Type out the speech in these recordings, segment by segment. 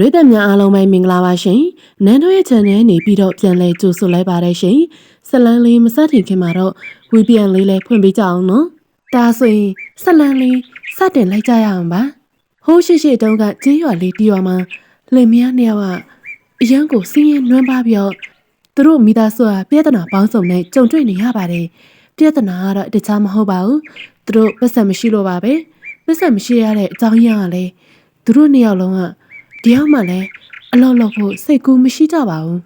ရိသတ်များအားလုံးပဲမင်္ဂလာပါရှင်။နန်းတို့ရဲ့ channel နေပြီးတော့ပြန်လဲကြိုဆိုလိုက်ပါတယ်ရှင်။ဇလန်းလေးမစတင်ခင်မှာတော့ဝီပြန်လေးလည်းဖွင့်ပေးကြအောင်နော်။ဒါဆိုရင်ဇလန်းလေးစတင်လိုက်ကြရအောင်ပါ။ဟိုးရှိရှိတုန်းကကြေးရွာလေးတီးရွာမှာလင်မယားနှစ်ယောက်ကအရန်ကိုစင်းရင်နွမ်းပါပြီးတော့သူတို့မိသားစုကပြဿနာပေါင်းစုံနဲ့ကြုံတွေ့နေရပါတယ်။ပြဿနာကတော့တခြားမဟုတ်ပါဘူး။သူတို့ပတ်စံမရှိလို့ပါပဲ။ပတ်စံမရှိရတဲ့အကြောင်းရင်းကလည်းသူတို့နှစ်ယောက်လုံးက တယောက်မှလည်းအလုံးလုံးဖို့စိတ်ကူးမရှိကြပါဘူး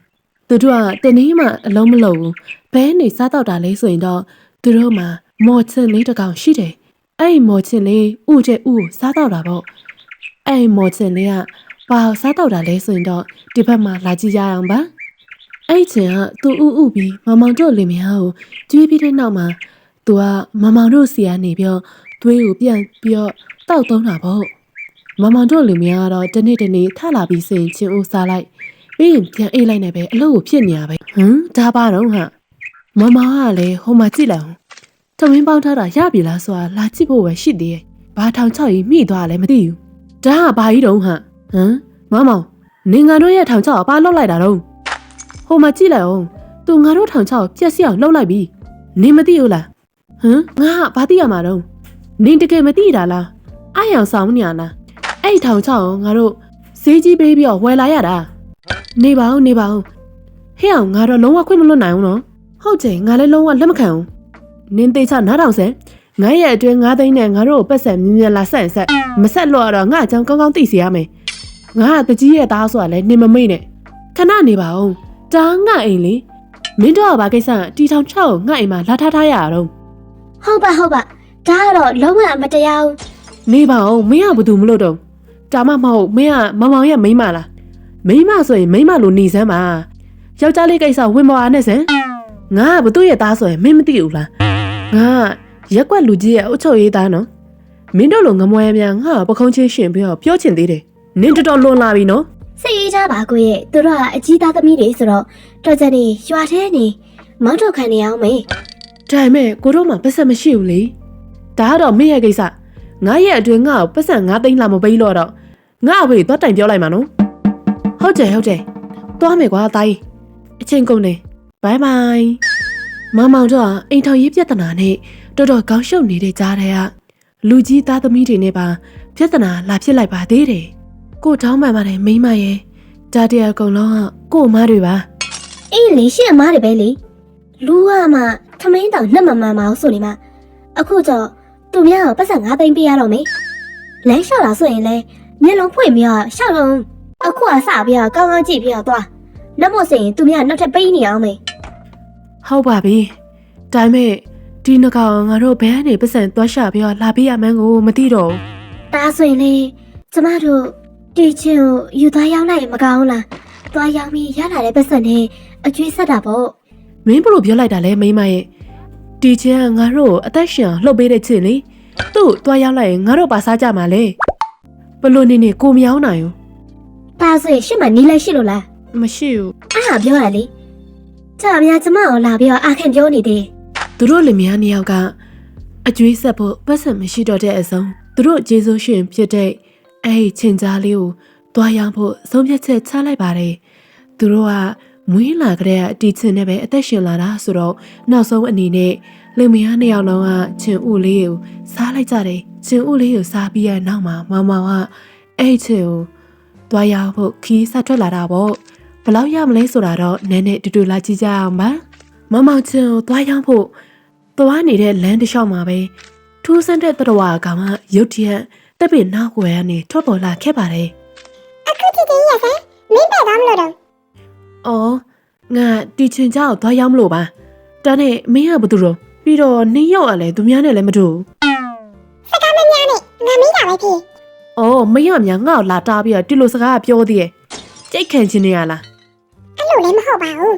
သူတို့ကတနေ့မှအလုံးမလုံးဘူးဘဲနေစားတော့တာလေးဆိုရင်တော့သူတို့မှမော်ချင်လေးတစ်ကောင်ရှိတယ်အဲ့ဒီမော်ချင်လေးဥကျဲဥကိုစားတော့တာပေါ့အဲ့ဒီမော်ချင်လေးကဘာကိုစားတော့တာလဲဆိုရင်တော့ဒီဘက်မှာလာကြည့်ရအောင်ပါအဲ့ဒီချိန်ကသူဥဥပြီးမမောင်တို့လင်မယားကိုကြွေးပြီးတဲ့နောက်မှာသူကမမောင်တို့စီကနေပြီးတော့သွေးကိုပြန်ပြီးတော့တောက်သုံးတာပေါ့ မမောင်တို့လူမျိုးကတော့တနေ့တနေ့ထလာပြီးစင်ချင်းဦးစားလိုက်ပြီးရင်ပြန်အိတ်လိုက်နေပဲအလုပ်ကိုဖြစ်နေရပဲဟမ်ဒါပါတော့ဟာမမောင်ကလည်းဟိုမှာကြည့်လိုက်အောင်တမင်းပေါင်းထားတာရပြီလားဆိုတာလာကြည့်ဖို့ပဲရှိသေးရဲ့ဘာထောင်ချောက်ကြီးမိသွားလဲမသိဘူးဒါကဘာကြီးတုံးဟာဟမ်မမောင်နေငါတို့ရဲ့ထောင်ချောက်ဘာလောက်လိုက်တာတော့ဟိုမှာကြည့်လိုက်အောင်သူငါတို့ထောင်ချောက်ပြက်စီအောင်လှုပ်လိုက်ပြီနင်မသိဘူးလားဟမ်ငါကဘာသိရမှာတော့နင်တကယ်မသိတာလားအာရောင်ဆောင်နေရလား အဲ့ဒီထောင်ချောင်းငါတို့ဈေးကြီးပေးပြီးတော့ဝယ်လာရတာနေပါဦးနေပါဦးဟဲ့အောင်ငါတော့လုံးဝခွင့်မလွတ်နိုင်ဘူးနော်ဟုတ်တယ်ငါလည်းလုံးဝလက်မခံဘူးနင်းသေးချနားထောင်စမ်းငါရဲ့အတွင်းငါသိန်းနဲ့ငါတို့ကိုပတ်ဆက်မြင်မြန်လာဆက်ဆက်မဆက်လို့တော့ငါအကြောင်းကောင်းကောင်းသိစီရမယ်ငါကတကြီးရဲ့သားဆိုတာလည်းနင်မမိတ်နဲ့ခဏနေပါဦးတားငါအိမ်လေမင်းတို့ကဘာကိစ္စတီထောင်ချောက်ငါအိမ်မှာလာထားထားရအောင်ဟုတ်ပါဟုတ်ပါဒါကတော့လုံးဝမတရားဘူးနေပါဦးမင်းကဘာလို့မလို့တော့ ဒါမှမဟုတ်မင်းကမမောင်ရဲ့မိန်းမလားမိန်းမဆိုရင်မိန်းမလိုနေစမ်းပါယောက်ျားလေးကိစ္စဝင်မအားနဲ့စမ်းငါကဘာသူ့ရဲ့သားဆိုရင်မင်းမသိဘူးလားငါကရက်ကွက်လူကြီးရဲ့အုတ်ချုပ်ရေးသားနော်မင်းတို့လိုငမွဲများငါကပခုံးချင်းရှင်ပြီးတော့ပြောချင်သေးတယ်နင်းတော်တော်လွန်လာပြီနော်စိတ်အေးကြပါကိုရဲ့သူတို့ကအကြီးသားသမီးတွေဆိုတော့တော်ကြနေရွာထဲနေမောင်းထုတ်ခံနေအောင်မေဒါပေမဲ့ကိုတို့မှပတ်ဆက်မရှိဘူးလေဒါကတော့မင်းရဲ့ကိစ္စငါရဲ့အတွင်းငါ့ကိုပတ်ဆက်ငါသိန်းလာမပေးလို့တော့ ငါအဖေသွားတိုင်ပြောလိုက်မှာနော်ဟုတ်တယ်ဟုတ်တယ်သွားမယ်ကွာတာကြီးအချင်းကုန်နေဘိုင်ဘိုင်မမောင်တော့အိမ်ထောင်ရေးပြဿနာနဲ့တော်တော်ကောင်းရှုပ်နေတဲ့ကြားထဲကလူကြီးသားသမီးတွေနဲ့ပါပြဿနာလာဖြစ်လိုက်ပါသေးတယ်ကိုတောင်းပန်ပါတယ်မိန်းမရဲ့ဒါတည်းအကုန်လုံးကကို့အမားတွေပါအေးလေရှင့်အမားတွေပဲလေလူကမှထမင်းတောင်နှက်မမှန်မအောင်ဆိုနေမှအခုတော့သူများကိုပတ်စံ9သိန်းပေးရတော့မေလမ်းလျှောက်တာဆိုရင်လေ မျက်လုံးဖွင့်ပြီးတော့ရှောက်လုံးအခုကစပြီးတော့ကောင်းကောင်းကြည့်ပြီးတော့သွားလက်မစင်သူများနောက်ထပ်ပေးနေအောင်မေဟုတ်ပါပြီဒါပေမဲ့ဒီနှကောင်ငါတို့ဘဲကနေပတ်စံသွားရှာပြီးတော့လာပေးရမှန်းကိုမသိတော့ဘူးဒါဆိုရင်လေကျမတို့တီချင်းကိုယူသားရောက်လိုက်ရင်မကောင်းဘူးလားသွားရောက်ပြီးရလာတဲ့ပတ်စံနဲ့အကျွေးဆက်တာပေါ့မင်းဘလို့ပြောလိုက်တာလဲမိန်းမရဲ့ဒီချင်းကငါတို့ကိုအသက်ရှင်အောင်လှုပ်ပေးတဲ့ချင်းလေသူ့သွားရောက်လိုက်ရင်ငါတို့ပါစားကြမှာလေ ဘလို့နေနေကိုမယောင်းနိုင်ဘူးဒါဆိုရင်ရှစ်မနီးလိုက်ရှိလို့လားမရှိဘူးအားဟာပြောရလေကြာအများကျမကိုလာပြီးတော့အာခင်ပြောနေသေးသူတို့လင်မယားနှစ်ယောက်ကအကျွေးဆက်ဖို့ပတ်စံမရှိတော့တဲ့အဆုံးသူတို့ကျေးဇူးရှင်ဖြစ်တဲ့အဲ့ဒီချင်းကြားလေးကိုသွားရောက်ဖို့ဆုံးဖြတ်ချက်ချလိုက်ပါတယ်သူတို့ကမွေးလာကြတဲ့အတီချင်းနဲ့ပဲအသက်ရှင်လာတာဆိုတော့နောက်ဆုံးအနေနဲ့လင်မယားနှစ်ယောက်လုံးကချင်းဥလေးကိုစားလိုက်ကြတယ် ချင်းဥလေးကိုစားပြီးရနောက်မှာမောင်မောင်ကအဲ့ဒီချင်းကိုသွားရောက်ဖို့ခီးဆက်ထွက်လာတာပေါ့ဘယ်လောက်ရမလဲဆိုတာတော့နည်းနည်းတူတူလာကြည့်ကြအောင်ပါမင်မောင်ချင်းကိုသွားရောက်ဖို့သွားနေတဲ့လမ်းတစ်လျှောက်မှာပဲထူးဆန်းတဲ့တရဝါကောင်ကရုတ်တရက်တက်ပင်နောက်ွယ်ကနေထွက်ပေါ်လာခဲ့ပါတယ်အခုတီတီရဆန်းမင်းပဲတော့မလို့တော့။အော်ငါတီချင်ကြောက်သွားရောက်မလို့ပါ။ဒါနဲ့မင်းကဘာတူတော့ပြီးတော့နင်းရောက်ရလဲသူများနဲ့လည်းမတူဘူး စကားမများနဲ့ငါမင်းတာပဲဖြစ်။အော်မင်းကများငါ့ကိုလာတားပြီးတော့ဒီလိုစကားပြောသေးရဲ့။ကြိတ်ခံချင်းနေရလားအဲ့လိုလည်းမဟုတ်ပါဘူး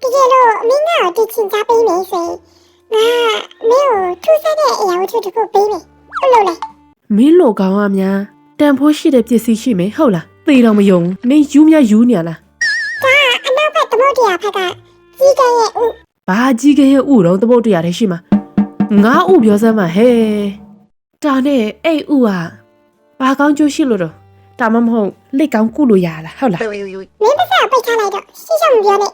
တကယ်လို့မင်းကတီချင်းချပေးမယ်ဆိုရင်ငါမင်းကိုထူးဆန်းတဲ့အရာဝတ္ထုတစ်ခုပေးမယ်ဘယ်လိုလဲ။မင်းလိုကောင်ကများတန်ဖိုးရှိတဲ့ပစ္စည်းရှိမယ်ဟုတ်လား။သေတော့မယုံဘူး။နင်းယူမြယူနေရလားဒါအနောက်ဘက်သမုဒ္ဒရာဘက်ကကြီးကဲရဲ့ဥ။ဘာကြီးကဲရဲ့ဥတော့တပုတ်တရားတည်းရှိမှာ။ငါဥပြောစမ်းမှာဟဲ့။ ဒါနဲ့အဲ့ဥကဘာကောင်းကျိုးရှိလို့တော့ဒါမှမဟုတ်လက်ကောင်းကုလို့ရလားဟုတ်လားမင်းပါစားပိတ်ထားလိုက်တော့ရှိရှုံမပြောနဲ့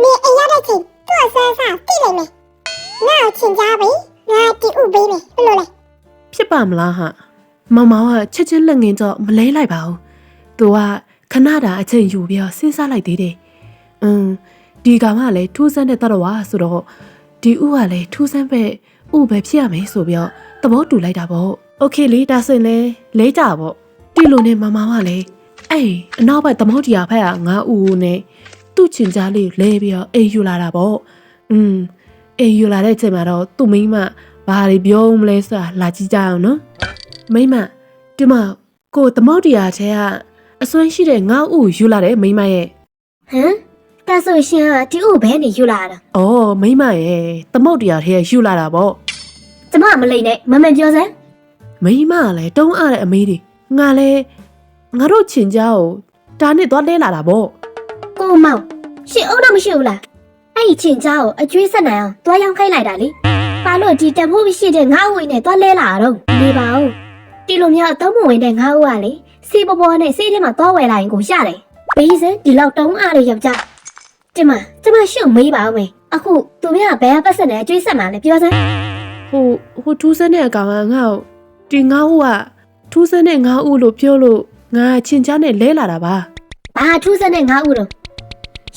မင်းအိမ်ရတဲ့ချိန်သူ့အဆန်းစားတိလိုက်မယ်ငါ့ကိုချင်ကြပြီငါတီဥပေးမယ်ဘယ်လိုလဲဖြစ်ပါမလားဟာမောင်မောင်ကချက်ချင်းလက်ငင်းတော့မလဲလိုက်ပါဘူးသူကခဏတာအချိန်ယူပြီးတော့စဉ်းစားလိုက်သေးတယ်อืมဒီကောင်ကလည်းထူးဆန်းတဲ့တတော်ဝါဆိုတော့ဒီဥကလည်းထူးဆန်းပဲဥပဲဖြစ်ရမယ်ဆိုပြီးတော့ သဘောတူလိုက်တာပေါ့โอเคလေဒါဆိုရင်လဲလဲကြပေါ့ဒီလိုနဲ့မောင်မောင်ကလည်းအဲ့အနောက်ဘက်သမုတ်တရားဖက်ကငါဥဦးနဲ့သူ့ချင်ကြားလေးလဲပြီးတော့အိမ်ယူလာတာပေါ့อืมအိမ်ယူလာတဲ့ချိန်မှာတော့သူ့မိန်းမ ဘာတွေပြောမလဲဆိုတာလာကြည့်ကြအောင်နော်မိမဒီမှာကိုသမုတ်တရားထဲကအစွမ်းရှိတဲ့ငါ့ဥယူလာတယ်မိမရဲ့ ဟမ်ဒါဆိုရှင်ကဒီဥဘဲနေယူလာတာ ။အော်မိမရဲ့သမုတ်တရားထဲယူလာတာပေါ့ ကျမမလိမ့်နဲ့မမပြောစမ်း။မိမကလည်းတုံးအားတဲ့အမေးတွေငါလည်းငါတို့ချင်ကြောကိုဒါနဲ့သွားလဲလာတာပေါ့ကိုမောင်ရှင်အုံတော့မရှိဘူးလားအဲ့ဒီချင်းချားကိုအကျွေးဆက်နိုင်အောင်တွားရောင်းခိုင်းလိုက်တာလေဘာလို့ဒီတံဖို့မရှိတဲ့ငါးဝိနဲ့တွားလဲလာတော့နေပါဦးဒီလိုမျိုးအသုံးမဝင်တဲ့ငါးဝကလေစီပေါ်ပေါ်နဲ့စိတ်ထဲမှာတွားဝယ်လာရင်ကိုရတယ်ပြီးစဒီလောက်တုံးအားရယောက်ျားဒီမှာကျမရှုံမေးပါဦးမယ်အခုသူမကဘယ်ပတ်စံနဲ့အကျွေးဆက်မှာလဲပြောစမ်း။ ဟိုဟိုထူးဆန်းတဲ့အကောင်ကငါ့ကိုဒီငါ့ဥကထူးဆန်းတဲ့ငါ့ဥလို့ပြောလို့ငါချင်ကြနဲ့လဲလာတာပါဘာထူးစမ်းတဲ့ငါးဦးတော့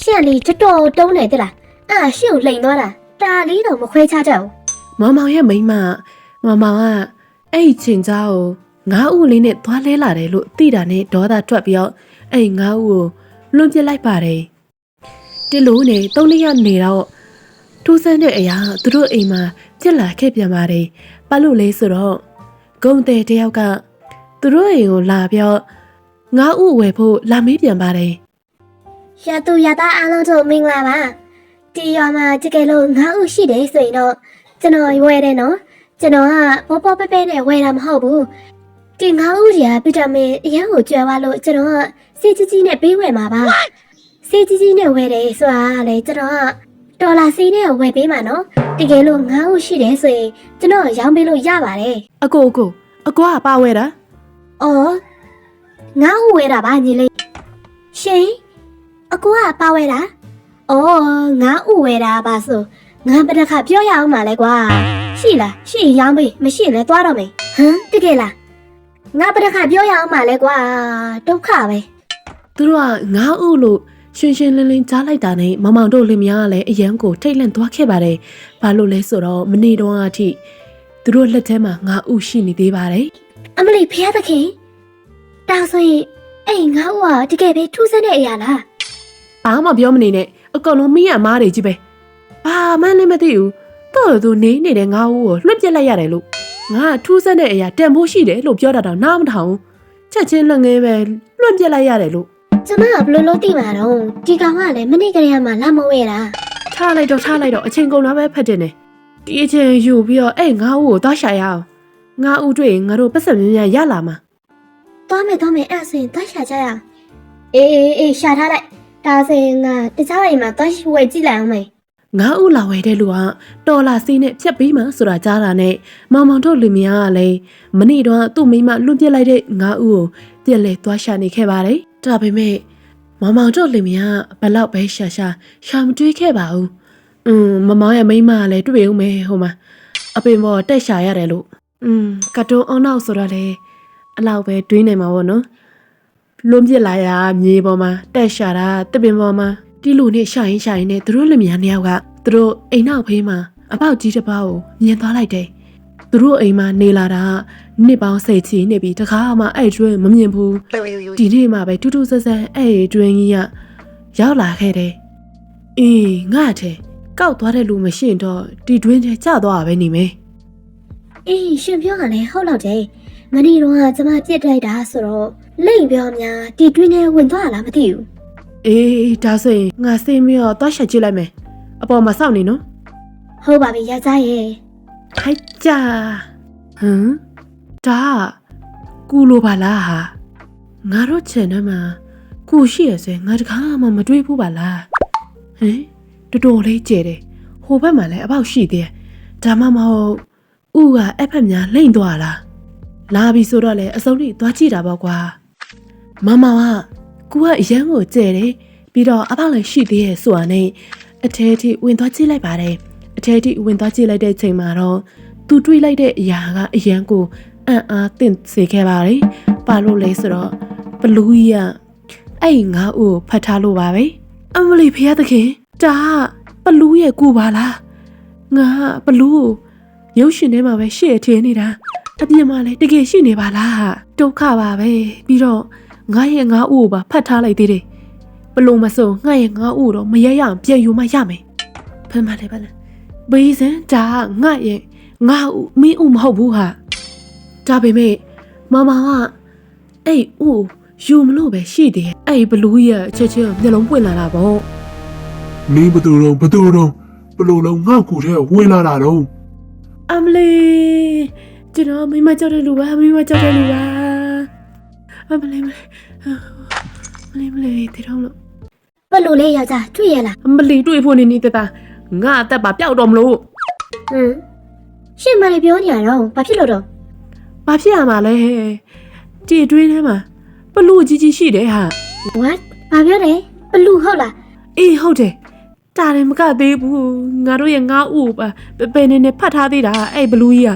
ရှင့်လေးတော်တော်တုံးနေတလားအာရှင့်ကိုလှိန်သွားတာတာလေးတော့မခွဲခြားကြဘူး။မောင်မောင်ရဲ့မိမမောင်မောင်ကအဲ့ဒီချင်ကြောကိုငါ့ဥလေးနဲ့သွားလဲလာတယ်လို့သိတာနဲ့ဒေါသထွက်ပြီးတော့အဲ့ငါ့ဥကိုလွန်ပစ်လိုက်ပါတယ်။ဒီလိုနဲ့တုံးလေးရနေတော့ ထူးဆန်းတဲ့အရာသူတို့အိမ်မှာပြက်လာခဲ့ပြန်ပါတယ်။ဘာလို့လဲဆိုတော့ဂုံတဲ့တယောက်ကသူတို့အိမ်ကိုလာပြီးတော့ငါ့ဥဝယ်ဖို့လာမေးပြန်ပါတယ်။ရတူရတာအားလုံးတို့မင်္ဂလာပါဒီရွာမှာတကယ်လို့ငါးဦးရှိတယ်ဆိုရင်တော့ကျွန်တော်ဝယ်တယ်နော်ကျွန်တော်ကပေါ်ပေါ်ပဲပဲနဲ့ဝယ်တာမဟုတ်ဘူးဒီငါးဦးကြီးကဗီတာမင်အရန်ကိုကျွဲသွားလို့ကျွန်တော်ကစေးကြီးကြီးနဲ့ပေးဝယ်မှာပါစေးကြီးကြီးနဲ့ဝယ်တယ်ဆိုတာကလေကျွန်တော်က ဒေါ်လာစီးနဲ့ဝယ်ပေးမှာနော်တကယ်လို့ငါးဦးရှိတယ်ဆိုရင်ကျွန်တော်ရောင်းပေးလို့ရပါတယ်အကိုအကိုအကွာပါဝဲတာအော်ငါ့ဦးဝဲတာပါညီလေးရှင်အကူကပါဝဲတာအော်ငါ့ဦးဝဲတာပါဆိုငါဘယ်တစ်ခါပြောရအောင်မလဲကွာရှိလားရှိရင်ရောင်းပေးမရှိရင်လည်းသွားတော့မယ်ဟမ်တကယ်လားငါဘယ်တစ်ခါပြောရအောင်မလဲကွာဒုက္ခပဲသူတို့ကငါးဥလို့ ရှင်ရှင်လင်းလင်းကြားလိုက်တာနဲ့မမောင်တို့လင်မယားကလည်းအရန်ကိုထိတ်လန့်သွားခဲ့ပါတယ်။ဘာလို့လဲဆိုတော့မနေ့တုန်းကအထိသူတို့လက်ထဲမှာငါးဥရှိနေသေးပါတယ်အမလီဖះသခင်ဒါဆိုရင်အဲ့ငါ့ဦးကတကယ်ပဲထူးဆန်းတဲ့အရာလား။ဘာမှပြောမနေနဲ့အကောင်လုံးမင်းရမားတွေကြီးပဲ။ဘာမှလည်းမသိဘူး။တော့သူနေနေတဲ့ငါးဥကိုလွှတ်ပြစ်လိုက်ရတယ်လို့ငါကထူးဆန်းတဲ့အရာတန်ဖိုးရှိတယ်လို့ပြောတာတော့နားမထောင်ဘူး။ချက်ချင်းလက်ငယ်ပဲလွှတ်ပြစ်လိုက်ရတယ်လို့ ကျမကဘယ်လိုလုပ်သိမှာတော့ဒီကောင်ကလည်းမနေ့ကလေးကမှလာမဝဲတာထားလိုက်တော့ထားလိုက်တော့အချိန်ကုန်တော့ပဲဖတ်တယ်နေဒီအချိန်ယူပြီးတော့အဲ့ငါ့ဥကိုသွားရှာရအောင်ငါ့ဥတွေ့ရင်ငါတို့ပတ်စံမြင်းများရလာမှာသွားမယ်သွားမယ်အဲ့ဒါဆိုရင်သွားရှာကြရအောင်အေးအေးအေးရှာထားလိုက်ဒါဆိုရင်ငါတခြားအိမ်မှာသွားဝယ်ကြည့်လိုက်အောင်မယ်ငါဥလာဝဲတဲ့လူကတော်လာစီးနဲ့ဖြတ်ပြီးမှဆိုတာကြားတာနဲ့မောင်မောင်တို့လူမယားကလည်းမနေ့တော့သူ့မိမလွန့်ပြစ်လိုက်တဲ့ငါဥကိုပြက်လဲသွားရှာနေခဲ့ပါတယ် ဒါပေမဲ့မောင်မောင်တို့လင်မယားဘလောက်ပဲရှာရှာရှာမတွေးခဲ့ပါဘူး။음မမောင်ရဲ့မိမကလည်းတွေ့ဦးမယ်ဟိုမှာအပင်ပေါ်တက်ရှာရတယ်လို့음ကတ်တုန်အောင်နောက်ဆိုတော့လေအလောက်ပဲတွေးနေမှာပေါ့နော်။လွန်ပြစ်လာရမြေပေါ်မှာတက်ရှာတာတပင်ပေါ်မှာတီးလို့နဲ့ရှာရင်ရှာရင်နဲ့သူတို့လင်မယားနှစ်ယောက်ကသူတို့အိမ်နောက်ဖေးမှာအပေါက်ကြီးတစ်ပေါက်ကိုမြင်သွားလိုက်တယ်။သူတို့အိမ်မှာနေလာတာက နှစ်ပေါင်းဆယ်ချီနေပြီတခါမှအဲ့ကျွန်းမမြင်ဘူးဒီနေ့မှပဲတူတူဆက်ဆက်အဲ့ကျွန်းကြီးကရောက်လာခဲ့တယ်အေးငါတဲ့ကောက်သွားတဲ့လူမရှိရင်တော့ဒီတွင်းထဲကျသွားတာပဲနေမယ်အေးရှင်ပြောကလည်းဟုတ်တော့တယ်မနေ့တော့ကကျမပြစ်လိုက်တာဆိုတော့လိမ့်ပြောများဒီတွင်းထဲဝင်သွားလားမသိဘူးအေးဒါဆိုရင်ငါစိတ်မရောသွားရှာကြည့်လိုက်မယ်အပေါ်မှာစောင့်နေနော်ဟုတ်ပါပြီရကြရဲ့ဟိုက်ကြဟမ် ဒါကူလိုပါလားဟာငါတို့ချန်ထဲမှာကူရှိရဆိုရင်ငါတခါမှမတွေးဘူးပါလားဟင်တော်တော်လေးကျဲတယ်ဟိုဘက်မှာလည်းအပေါက်ရှိသေးတယ်ဒါမှမဟုတ်ဥကအဖက်များလိမ့်သွားလားလာပြီဆိုတော့လေအစုံထိသွားကြည့်တာပေါ့ကွာမမကကိုကအရန်ကိုကြဲတယ်ပြီးတော့အဖေလည်းရှိသေးရဲ့ဆိုတာနဲ့အထဲထိဝင်သွားကြည့်လိုက်ပါတယ်အထဲထိဝင်သွားကြည့်လိုက်တဲ့ချိန်မှာတော့သူတွေးလိုက်တဲ့အရာကအရန်ကို အံ့အားသင့်စေခဲ့ပါတယ်ဘာလို့လဲဆိုတော့ဘလူးကြီးကအဲ့ငါ့ဦးကိုဖတ်ထားလို့ပါပဲအမလီဖះသခင်ဒါကဘလူးရဲ့ကိုပါလားငါကဘလူးကိုရုပ်ရှင်ထဲမှာပဲရှေ့ထင်းနေတာအပြင်မှာလည်းတကယ်ရှိနေပါလားဒုက္ခပါပဲပြီးတော့ငါရဲ့ငါ့ဦးကိုပါဖတ်ထားလိုက်သေးတယ်ဘလို့မစုံငါရဲ့ငါ့ဦးတော့မရရအောင်ပြန်ယူမှရမယ်ဖမ်းပါလေပါလားဘေးစင်ဒါကငါရဲ့ငါ့ဦးမင်းဦးမဟုတ်ဘူးဟာ ဒါပေမဲ့မမကအဲ့ဦးယူမလို့ပဲရှိတယ်အဲ့ဘလူးရဲ့ချက်ချင်းမျက်လုံးပွင့်လာတာပေါ့မင်းဘသူတော့ဘသူတော့ဘလို့လုံးငေါ့ကူထဲဝင်လာတာတော့အမလေးကျွန်တော်မိမကြောက်တဲ့လူပါမိမကြောက်တဲ့လူပါအမလေးမလေးအမလေးမလေးတေတော့လို့ဘလို့လဲယောက်ျားတွေ့ရလားအမလီတွေ့ဖို့နေနေတာငါအသက်ပါပျောက်တော့မလို့ဟမ်ရှင့်မလေးပြောနေရတော့ဘာဖြစ်လို့တော့ ဘာဖြစ်ရမှာလဲကြည်တွင်းထဲမှာဘလူကြီးကြီးရှိတယ်ဟာ what ဘာပြောလဲဘလူဟုတ်လားအေးဟုတ်တယ်တာတယ်မကသေးဘူးငါတို့ရဲ့ငါဥပါပဲနေနေဖတ်ထားသေးတာအဲ့ဘလူကြီးက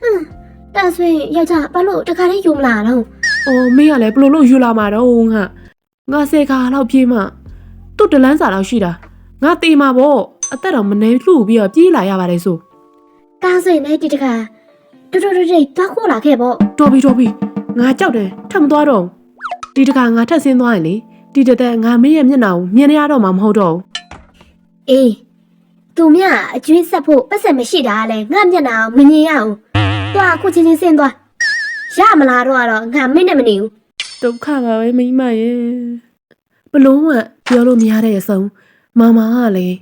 ဟမ်ဒါဆိုရင်ယောက်ျားဘာလို့တခါတည်းယူမလာတော့အော်မင်းကလည်းဘလို့လို့ယူလာမှာတော့ငါငါဆယ်ခါလောက်ပြေးမှသူ့တလန်းစာလောက်ရှိတာငါတေးမှာပေါ့အသက်တော်မနေလှူပြီးတော့ပြေးလာရပါတယ်ဆိုဒါဆိုရင်လည်းဒီတခါ တူတူတူတူသွားခိုးလာခဲ့ပေါ့တော်ပြီတော်ပြီငါကြောက်တယ်ထပ်မသွားတော့ဘူးဒီတခါငါထက်ဆင်းသွားရင်လေဒီတသက်ငါမင်းရဲ့မျက်နှာကိုမြင်ရတော့မှာမဟုတ်တော့ဘူးအေးသူမြအကျွေးဆက်ဖို့ပတ်စံမရှိတာကလည်းငါမျက်နှာကိုမမြင်ရဘူးသွားခုချင်းချင်းဆင်းသွားရမလားတော့ကတော့ငါမင်းနဲ့မနေဘူးဒုက္ခပါပဲမိမရဲ့ဘလုံးကပြောလို့မရတဲ့အဆုံးမမကလည်း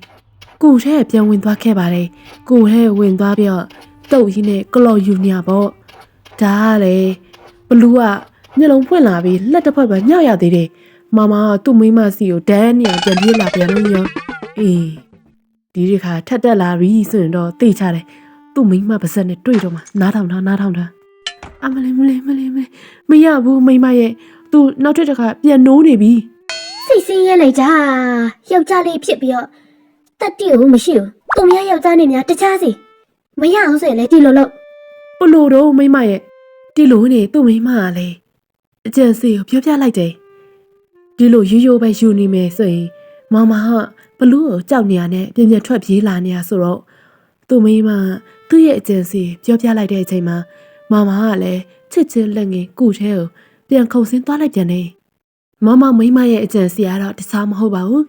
ကိုယ်ထဲပြန်ဝင်သွားခဲ့ပါတယ်ကိုယ်ထဲဝင်သွားပြီးတော့ တုတ်ကြီးနဲ့ကလော်ယူညာပေါ့ဒါကလည်းဘလူးကမျက်လုံးဖွင့်လာပြီးလက်တစ်ဖက်ပဲမြောက်ရသေးတယ်မမကသူ့မိမစီကိုဒန်းနေအောင်ပြန်ပြေးလာပြန်လို့ရောအေးဒီဒီခါထက်တက်လာပြီဆိုရင်တော့သိချတယ်သူ့မိမပါစက်နဲ့တွေ့တော့မှနားထောင်တာနားထောင်တာအမလေးမလေးမလေးမလေးမရဘူးမိမရဲ့သူနောက်ထပ်တစ်ခါပြန်နိုးနေပြီစိတ်ဆင်းရဲလိုက်ကြယောက်ျားလေးဖြစ်ပြီးတော့တက်တီကိုမရှိဘူးသူများယောက်ျားနဲ့များတခြားစီ မရအောင်ဆိုရင်လည်းဒီလိုလို့ဘလို့တော့မိမရဲ့ဒီလိုနေသူ့မိမကလည်းအကျံစီကိုပြောပြလိုက်တယ်ဒီလိုရိုးရိုးပဲယူနေမယ်ဆိုရင်မမကဘလူးကိုကြောက်နေရနဲ့ပြင်းပြထွက်ပြေးလာနေရဆိုတော့သူ့မိမကသူ့ရဲ့အကျံစီပြောပြလိုက်တဲ့အချိန်မှာမမကလည်းချစ်ချင်းလက်ငယ်ကုထဲကိုပြန်ခုန်ဆင်းသွားလိုက်ပြန်တယ်မမမိမရဲ့အကျံစီကတော့တခြားမဟုတ်ပါဘူး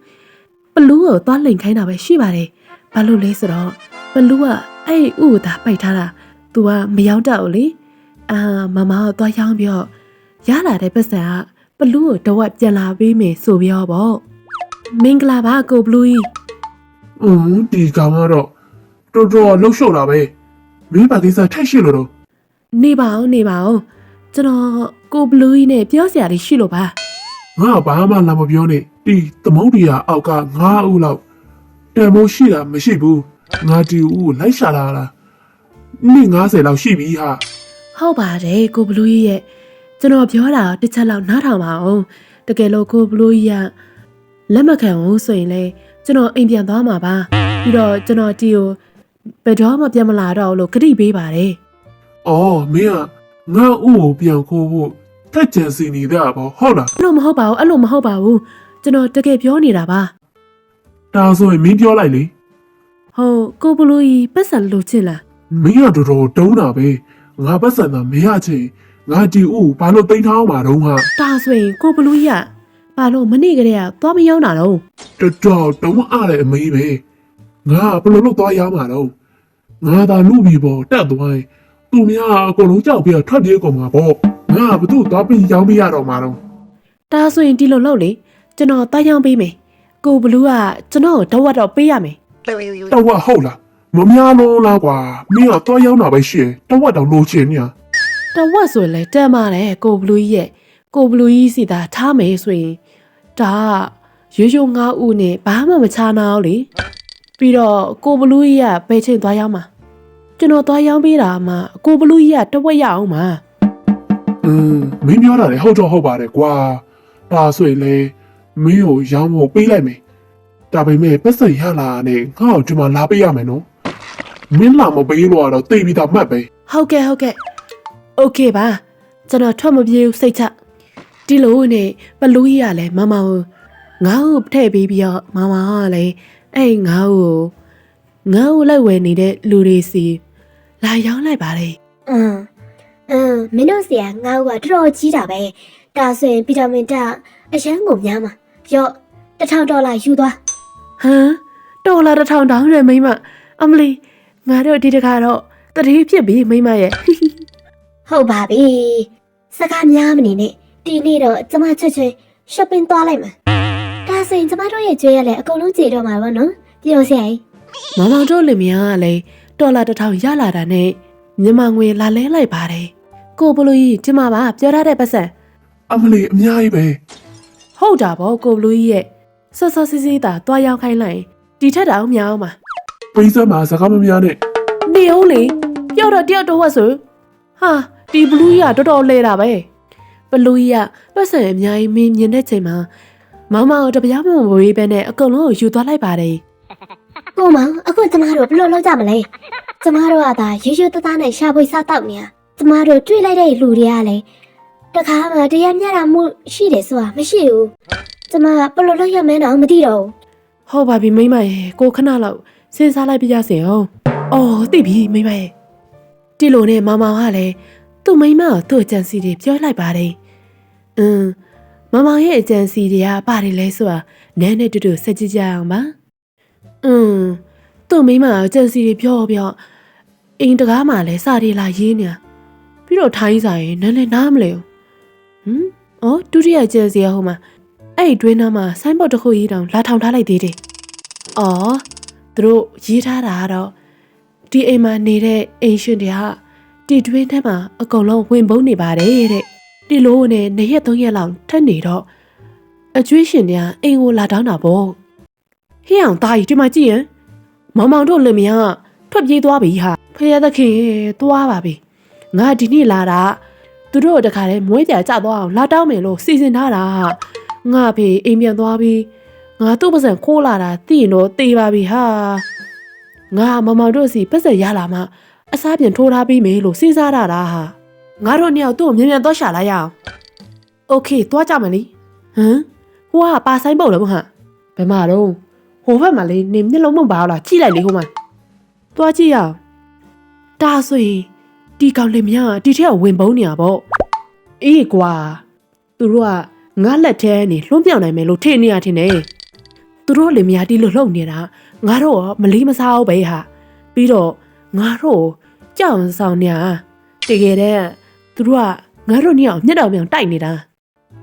ဘလူးကိုသွားလိန်ခိုင်းတာပဲရှိပါတယ်ဘာလို့လဲဆိုတော့ဘလူးက အဲ့ဥကိုသာပိုက်ထားတာ။ तू ကမရောက်တော့ဘူးလေ။အာမမကသွားရောင်းပြီးတော့ရလာတဲ့ပတ်စံကဘလူးကိုတော့ပြန်လာပေးမယ်ဆိုပြီးတော့ပေါ့။မင်္ဂလာပါကိုဘလူးကြီး။အင်းဒီကောင်ကတော့တော်တော်လှုပ်ရှုပ်တာပဲ။မင်းပါကိစ္စထက်ရှိလို့တော့နေပါအောင်နေပါအောင်ကျွန်တော်ကိုဘလူးကြီးနဲ့ပြောစရာလေးရှိလို့ပါငါဘာမှလာမပြောနဲ့။ဒီသမုတ်တီယာအောက်ကငါးဦးလောက်တန်မိုးရှိတာမရှိဘူး။ ငါဒီဦးကိုလိုက်ရှာလာတာ။နေ့90လောက်ရှိပြီဟာဟုတ်ပါတယ်ကိုဘလူးကြီးရဲ့ကျွန်တော်ပြောတာတစ်ချက်လောက်နားထောင်ပါအောင်တကယ်လို့ကိုဘလူးကြီးကလက်မခံဘူးဆိုရင်လေကျွန်တော်အိမ်ပြန်သွားမှာပါပြီးတော့ကျွန်တော်တီကိုဘယ်တော့မှပြန်မလာတော့ဘူးလို့ခတိပေးပါတယ်။အော်မင်းကငါဦးကိုပြန်ခိုးဖို့တက်ကြံစီနေတာပေါ့ဟုတ်လားအဲ့လိုမဟုတ်ပါဘူးအဲ့လိုမဟုတ်ပါဘူးကျွန်တော်တကယ်ပြောနေတာပါ။ဒါဆိုရင်မင်းပြောလိုက်လေ ဟုတ်ကိုဘလူးကြီးပတ်စံလိုချင်လား။မင်းကတော်တော်တုံးတာပဲ။ငါပတ်စံသာမရချင်ငါဒီဦးဘာလို့တိန်ထားအောင်မှာတော့ဟာဒါဆိုရင်ကိုဘလူးကြီးကဘာလို့မနေ့ကတည်းကသွားမရောက်တာတော့တော်တော်တုံးအားတဲ့အမေးပဲငါဘယ်လိုလုပ်သွားရမှာတော့ငါသာလူပြီးပေါ်တက်သွားရင်သူများအကုန်လုံးကြောက်ပြီးတော့ထွက်ပြေးကုန်မှာပေါ့ငါဘသူ့သွားပြီးရောင်းပေးရတော့မှာတော့ဒါဆိုရင်ဒီလိုလုပ်လေကျွန်တော်တားရောက်ပေးမယ်ကိုဘလူးကကျွန်တော်ကိုတော့ဝတ်တော့ပေးရမယ် တော့ဝဟုတ်လားမများလုံးလားကွာမင်းကသွားရောင်းတာပဲရှိရင်တော့ဝတော့လိုချင်ညာတော့ဝတ်ဆိုရင်လည်းတမ်းပါတယ်ကိုဘလူးကြီးရဲ့ကိုဘလူးကြီးစီတာထားမယ်ဆိုရင်ဒါကရိုးရိုးငါးဦးနဲ့ဘာမှမချာနာအောင်လေပြီးတော့ကိုဘလူးကြီးကဘယ်ချိန်သွားရောက်မှာကျွန်တော်သွားရောက်ပေးတာမှကိုဘလူးကြီးကတဝက်ရအောင်မှာဟอืมမင်းပြောတာလေဟုတ်တော့ဟုတ်ပါတယ်ကွာဒါဆိုရင်လေမင်းကိုရောင်းဖို့ပေးလိုက်မယ် ဒါပေမဲ့ပတ်စံရလာနဲ့ငါ့ကိုဒီမှာလာပေးရမယ်နော်မင်းလာမပေးလို့ကတော့တိတ်ပြီးသားမှတ်ပဲ ဟုတ်ကဲ့ဟုတ်ကဲ့โอเคပါကျွန်တော်ထွက်မပြေဘူးစိတ်ချဒီလိုနဲ့ဘလူးကြီးကလည်းမမကိုငါ့ကိုထည့်ပေးပြီးတော့မမကလည်းအဲ့ငါ့ကိုငါ့ကိုလိုက်ဝယ်နေတဲ့လူတွေစီလာရောင်းလိုက်ပါလေ အင်းအင်းမင်းတို့ဆရာငါ့ကတော်တော်ကြီးတာပဲဒါဆိုရင်ဗီတာမင်တာအရန်ကိုများမှာရော့တစ်ထောင်ဒေါ်လာယူသွား ဟမ်ဒေါ်လာတစ်ထောင်တောင်းရမိမအမလီငါတို့ဒီတခါတော့တတိဖြစ်ပြီမိမရဲ့ဟုတ်ပါပြီစကားများမနေနဲ့ဒီနေ့တော့ကျမချွတ်ချွတ် shopping သွားလိုက်မှာဒါဆိုရင်ကျမတို့ရဲ့ကျွေးရလဲအကုန်လုံးကြေတော့မှာပါနော်ပြောစရာကြီးမမောင်တို့လင်မယားကလည်းဒေါ်လာတစ်ထောင်ရလာတာနဲ့မြန်မာငွေလာလဲလိုက်ပါတယ်ကိုဘလူကြီးကျမပါပြောထားတဲ့ပတ်စံအမလီအများကြီးပဲဟုတ်တာဗောကိုဘလူကြီးရဲ့ ဆော့ဆော့စီးစီးတာတွားရောက်ခိုင်းလိုက်ရင်ဒီထက်တောင်များအောင်ပါပေးစမ်းပါစကားမများနဲ့နေအောင်လေပြောတော့တယောက်တော့ဝတ်ဆိုဟာဒီဘလူးကြီးကတော်တော်လဲတာပဲဘလူးကြီးကပတ်စံအများကြီးမင်းမြင်တဲ့ချိန်မှာမမကိုတပြားမှမဝေးပဲနဲ့အကုန်လုံးကိုယူသွားလိုက်ပါတယ်ကိုမောင်အခုကျမတို့ဘယ်လိုလုပ်ကြမလဲကျမတို့ကသာရွရွတသားနဲ့ရှာဖွေစားတော့နေတာကျမတို့တွေ့လိုက်တဲ့လူတွေကလည်းတခါမှတရားမျှတမှုရှိတယ်ဆိုတာမရှိဘူး ကျမကဘယ်လိုလုပ်ရမလဲတော့မသိတော့ဘူးဟုတ်ပါပြီမိမရဲ့ကိုခဏလောက်စဉ်းစားလိုက်ပြကြစေအောင်အော်သိပြီမိမရဲ့ဒီလိုနဲ့မမကလည်းသူ့မိမကိုသူ့အကြံစီတွေပြောလိုက်ပါတယ်အင်းမမရဲ့အကြံစီတွေကပါတယ်လဲဆိုတာနန်းနဲ့တူတူဆက်ကြည့်ကြအောင်ပါအင်းသူ့မိမကအကြံစီတွေပြောပြောအိမ်တကားမှလည်းစာတွေလာရေးနေတာပြီးတော့ထိုင်းစာရင်နန်းလည်းနားမလဲဘူးဟမ်အော်ဒုတိယအကြံစီကဟိုမှာ အဲ့ဒီတွင်းနားမှာဆိုင်းဘုတ်တစ်ခုရေးတောင်လာထောင်ထားလိုက်သေးတယ်အော်သူတို့ရေးထားတာကတော့ဒီအိမ်မှာနေတဲ့အိမ်ရှင်တွေကဒီတွင်းထဲမှာအကုန်လုံးဝင်ပုန်းနေပါတယ်တဲ့ဒီလိုနဲ့နှစ်ရက်သုံးရက်လောက်ထက်နေတော့အကျွေးရှင်တွေကအိမ်ကိုလာတောင်းတာပေါ့ဟေ့အောင်တာကြီးဒီမှာကြည့်ရင်မောင်မောင်တို့လင်မယားကထွက်ပြေးသွားပြီဟာဖရသခင်သွားပါပြီငါဒီနေ့လာတာသူတို့တခါတည်းမွေးကြကြသွားအောင်လာတောင်းမယ်လို့စီစဉ်ထားတာဟာ ငါဖေအိမ်ပြန်သွားပြီးငါသူ့ပါစံခိုးလာတာသိရင်တော့တေးပါပြီဟာငါမောင်မောင်တို့စီပတ်စံရလာမှအစားပြန်ထိုးထားပြီးမယ်လို့စဉ်းစားတာဟာငါတို့နှစ်ယောက်သူ့ကိုမြန်မြန်သွားရှာလိုက်ရအောင်โอเคသွားကြမယ်လीဟမ်ဟိုကပါဆိုင်ပုတ်လို့မဟာဘယ်မှာတော့ဟိုဘက်မှာလေနေမျက်လုံးမပါဘူးလားကြည့်လိုက်လေဟိုမှာသွားကြည့်ရအောင်ဒါဆိုရင်ဒီကောင်လင်မယားကဒီထက်ကဝင်ပုံးနေရပေါ့အေးကွာသူတို့က ငါလက်ထဲနေလွှမ်းပြောင်နိုင်မယ်လို့ထင်နေရထင်တယ်သူတို့လင်မယားဒီလိုလှုပ်နေတာငါတို့ရောမလေးမစားဘူးပဲဟာပြီးတော့ငါတို့ကြောက်အောင်ဆောင်နေရတကယ်တည်းသူတို့ကငါတို့ညောင်မျက်တော်မြောင်တိုက်နေတာ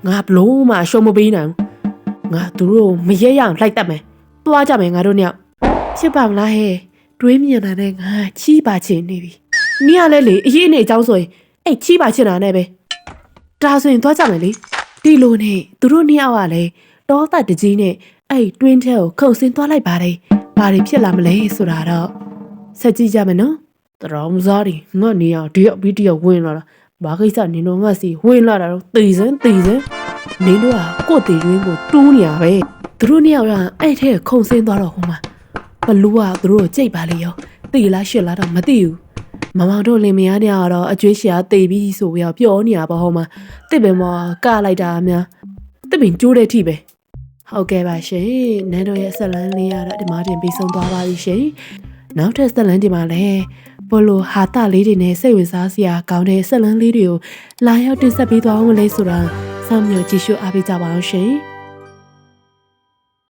ငါဘလို့မှရှုံးမပေးနိုင်ဘူးငါသူတို့မရဲရအောင်လိုက်တတ်မယ်တွားကြမယ်ငါတို့ညောင်ဖြစ်ပါမလားဟဲ့တွေးမြင်တာနဲ့ငါချီးပါချင်နေပြီနင်ကလည်းလေအရေးအနေအကြောင်းဆိုရင်အဲ့ချီးပါချင်တာနဲ့ပဲဒါဆိုရင်တွားကြမယ်လေ ဒီလိုနဲ့သူတို့နှစ်ယောက်ကလည်းတောသက်တကြီးနဲ့အဲ့တွင်းထဲကိုခုန်ဆင်းသွားလိုက်ပါတယ်ဘာတွေဖြစ်လာမလဲဆိုတာတော့ဆက်ကြည့်ကြမယ်နော်တော်မစားဒီငါနေရဒီရောက်ပြီးတယောက်ဝင်လာတာဘာကိစ္စနင်တို့ငါစီဝင်လာတာတော့တေစမ်းတေစမ်းနင်တို့ကကိုယ့်တေရင်းကိုတူးနေရပဲသူတို့နှစ်ယောက်ကအဲ့ထဲခုန်ဆင်းသွားတော့ဟိုမှာဘလူးကသူတို့ကိုကြိတ်ပါလေရောတေလားရှစ်လားတော့မသိဘူး မမောင်တို့လင်မယားနေရတော့အကျွေးရှာတေပြီးဆိုပြီးတော့ပျော်နေရပါဟောမှာတစ်ပင်မောကလိုက်တာအများတစ်ပင်ကျိုးတဲ့အထိပဲဟုတ်ကဲ့ပါရှင်နန်းတို့ရဲ့ဆက်လန်းလေးရတော့ဒီမှာတင်ပြီးဆုံးသွားပါပြီရှင်နောက်ထပ်ဆက်လန်းဒီမှာလည်းဘလို့ဟာတာလေးတွေနဲ့စိတ်ဝင်စားစရာကောင်းတဲ့ဆက်လန်းလေးတွေကိုလာရောက်တင်ဆက်ပေးသွားအောင်လဲဆိုတာစောင့်မျှော်ကြည့်ရှုအားပေးကြပါအောင်ရှင်